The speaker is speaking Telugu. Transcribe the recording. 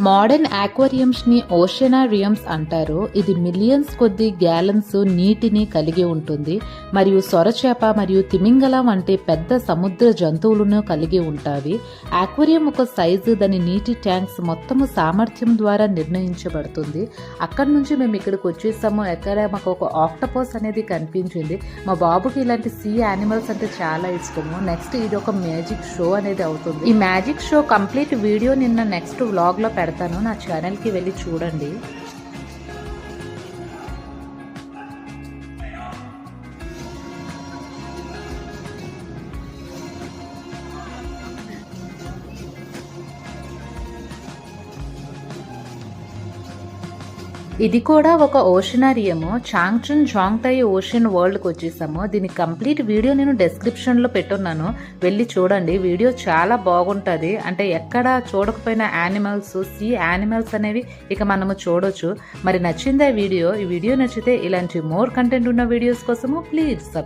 మోడర్న్ ఆక్వేరియంస్ని అంటారు. ఇది మిలియన్స్ కొద్ది గ్యాలన్స్ నీటిని కలిగి ఉంటుంది. మరియు సొరచేప మరియు తిమింగలం వంటి పెద్ద సముద్ర జంతువులను కలిగి ఉంటాయి. ఆక్వేరియం ఒక సైజు దాని నీటి ట్యాంక్స్ మొత్తము సామర్థ్యం ద్వారా నిర్ణయించబడుతుంది. అక్కడి నుంచి మేము ఇక్కడికి వచ్చేసాము. ఎక్కడ మాకు ఒక ఆక్టపోస్ అనేది కనిపించింది. మా బాబుకి ఇలాంటి సీ యానిమల్స్ అంటే చాలా ఇష్టము. నెక్స్ట్ ఇది ఒక మ్యాజిక్ షో అనేది అవుతుంది. ఈ మ్యాజిక్ షో కంప్లీట్ వీడియో నిన్న నెక్స్ట్ వ్లాగ్లో పెడతాను నా ఛానల్కి వెళ్ళి చూడండి. ఇది కూడా ఒక ఓషనరియము. చాంగ్చున్ జాంగ్టై ఓషన్ వరల్డ్కి వచ్చేసాము. దీని కంప్లీట్ వీడియో నేను డెస్క్రిప్షన్లో పెట్టున్నాను. వెళ్ళి చూడండి. వీడియో చాలా బాగుంటుంది. అంటే ఎక్కడ చూడకపోయిన యానిమల్స్ సీ యానిమల్స్ అనేవి ఇక మనము చూడొచ్చు. మరి నచ్చిందా వీడియో? ఈ వీడియో నచ్చితే ఇలాంటి మోర్ కంటెంట్ ఉన్న వీడియోస్ కోసము ప్లీజ్